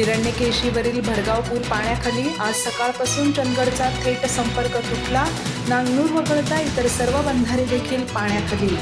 हिरण्यकेशीवरील भडगाव पूल पाण्याखाली आज सकाळपासून चंदगडचा थेट संपर्क तुटला. नांगनूर वगळता इतर सर्व बंधारे देखील पाण्याखाली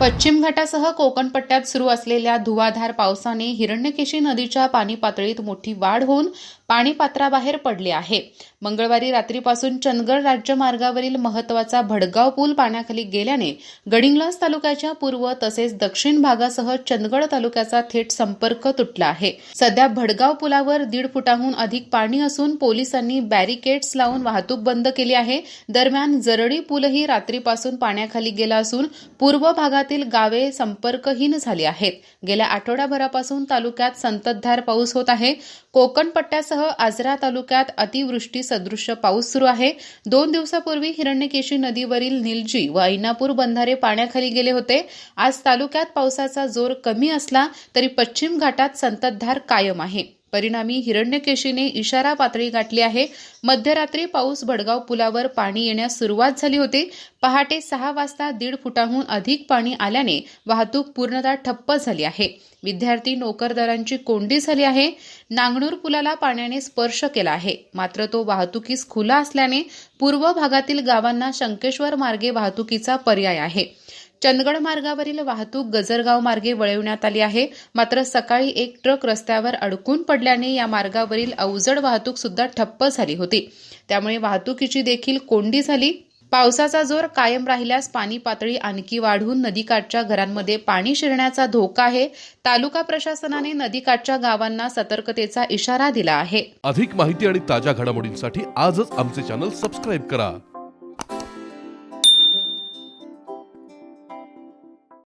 पश्चिम घाटासह कोकण पट्ट्यात सुरू असलेल्या धुवाधार पावसाने हिरण्यकेशी नदीच्या पाणी पातळीत मोठी वाढ होऊन पाणी पात्राबाहेर पडले आहे. मंगळवारी रात्रीपासून चंदगड राज्यमार्गावरील महत्त्वाचा भडगाव पूल पाण्याखाली गेल्याने गडिंग्लज तालुक्याच्या पूर्व तसेच दक्षिण भागासह चंदगड तालुक्याचा थेट संपर्क तुटला आहे. सध्या भडगाव पुलावर दीड फुटाहून अधिक पाणी असून पोलिसांनी बॅरिकेड्स लावून वाहतूक बंद केली आहे. दरम्यान जरडी पूलही रात्रीपासून पाण्याखाली गेला असून पूर्व भागातील गावे संपर्कहीन झाली आहेत. गेल्या आठवड्याभरापासून तालुक्यात संततधार पाऊस होत आहे. कोकण पट्ट्यासह आजरा तालुक्यात अतिवृष्टी सदृश्य पाऊस सुरू आहे. दोन दिवसापूर्वी हिरण्यकेशी नदीवरील निलजी व ऐनापूर बंधारे पाण्याखाली गेले होते. आज तालुक्यात पावसाचा जोर कमी असला तरी पश्चिम घाटात संततधार कायम आहे. परिणामी हिरण्यकेशीने इशारा पातळी गाठली आहे. मध्यरात्री पाऊस भडगाव पुलावर पाणी येण्यास सुरुवात झाली होती. पहाटे सहा वाजता दीड फुटाहून अधिक पाणी आल्याने वाहतूक पूर्णतः ठप्प झाली आहे. विद्यार्थी नोकरदारांची कोंडी झाली आहे. नांगणूर पुलाला पाण्याने स्पर्श केला आहे. मात्र तो वाहतुकीस खुला असल्याने पूर्व भागातील गावांना शंकेश्वर मार्गे वाहतुकीचा पर्याय आहे. चंदगड मार्गावरील वाहतूक गजरगाव मार्गे वळविण्यात आली आहे. मात्र सकाळी एक ट्रक रस्त्यावर अडकून पडल्याने या मार्गावरील अवजड वाहतूक सुद्धा ठप्प झाली होती. त्यामुळे वाहतुकीची देखील कोंडी झाली. पावसाचा जोर कायम राहिल्यास पाणी पातळी आणखी वाढून नदीकाठच्या घरांमध्ये पाणी शिरण्याचा धोका आहे. तालुका प्रशासनाने नदीकाठच्या गावांना सतर्कतेचा इशारा दिला आहे. अधिक माहिती आणि ताज्या घडामोडींसाठी आजच आमचे चॅनल सबस्क्राईब करा.